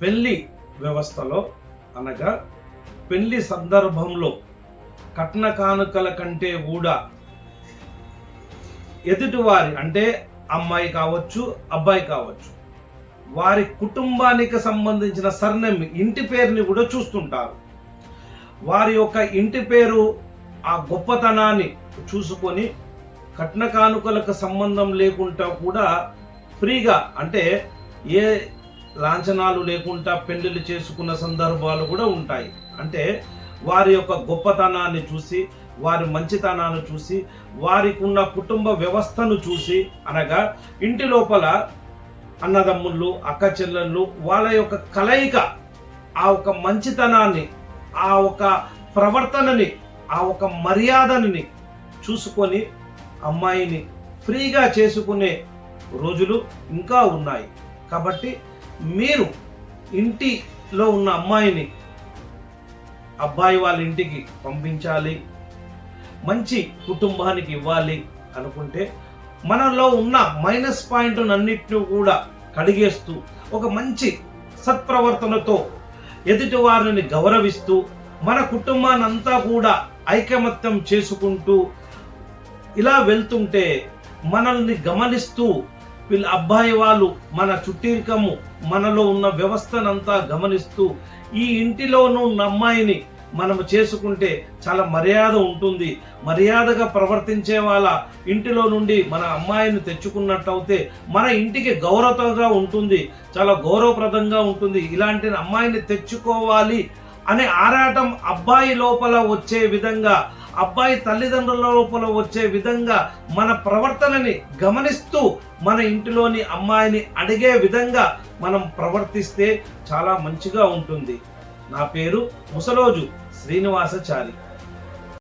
పెళ్ళి వ్యవస్థలో అనగా పెళ్ళి సందర్భంలో కట్న కానుకల కంటే కూడా ఎదుటివారి అంటే అమ్మాయి కావచ్చు అబ్బాయి కావచ్చు వారి కుటుంబానికి సంబంధించిన సర్నేమ్ ఇంటి పేరుని కూడా చూస్తుంటారు. వారి యొక్క ఇంటి పేరు ఆ గొప్పతనాన్ని చూసుకొని కట్న కానుకలకు సంబంధం లేకుండా కూడా ఫ్రీగా అంటే ఏ లాంఛనాలు లేకుండా పెళ్ళిళ్ళు చేసుకున్న సందర్భాలు కూడా ఉంటాయి. అంటే వారి యొక్క గొప్పతనాన్ని చూసి వారి మంచితనాన్ని చూసి వారికి ఉన్న కుటుంబ వ్యవస్థను చూసి అనగా ఇంటి లోపల అన్నదమ్ముళ్ళు అక్క చెల్లెళ్ళు వాళ్ళ యొక్క కలయిక ఆ ఒక మంచితనాన్ని ఆ ఒక ప్రవర్తనని ఆ ఒక మర్యాదని చూసుకొని అమ్మాయిని ఫ్రీగా చేసుకునే రోజులు ఇంకా ఉన్నాయి. కాబట్టి మీరు ఇంటిలో ఉన్న అమ్మాయిని అబ్బాయి వాళ్ళ ఇంటికి పంపించాలి మంచి కుటుంబానికి ఇవ్వాలి అనుకుంటే మనలో ఉన్న మైనస్ పాయింట్ అన్నిటిని కూడా కడిగేస్తూ ఒక మంచి సత్ప్రవర్తనతో ఎదుటి వారిని గౌరవిస్తూ మన కుటుంబాన్ని అంతా కూడా ఐకమత్యం చేసుకుంటూ ఇలా వెళ్తుంటే మనల్ని గమనిస్తూ వీళ్ళ అబ్బాయి వాళ్ళు మన చుట్టీరికము మనలో ఉన్న వ్యవస్థనంతా గమనిస్తూ ఈ ఇంటిలోనూ ఉన్న అమ్మాయిని మనము చేసుకుంటే చాలా మర్యాద ఉంటుంది. మర్యాదగా ప్రవర్తించే వాళ్ళ ఇంటిలో నుండి మన అమ్మాయిని తెచ్చుకున్నట్టయితే మన ఇంటికి గౌరవంగా ఉంటుంది చాలా గౌరవప్రదంగా ఉంటుంది. ఇలాంటి అమ్మాయిని తెచ్చుకోవాలి అనే ఆరాటం అబ్బాయి లోపల వచ్చే విధంగా అబ్బాయి తల్లిదండ్రుల లోపల వచ్చే విధంగా మన ప్రవర్తనని గమనిస్తూ మన ఇంటిలోని అమ్మాయిని అడిగే విధంగా మనం ప్రవర్తిస్తే చాలా మంచిగా ఉంటుంది. నా పేరు ముసలోజు శ్రీనివాసచారి.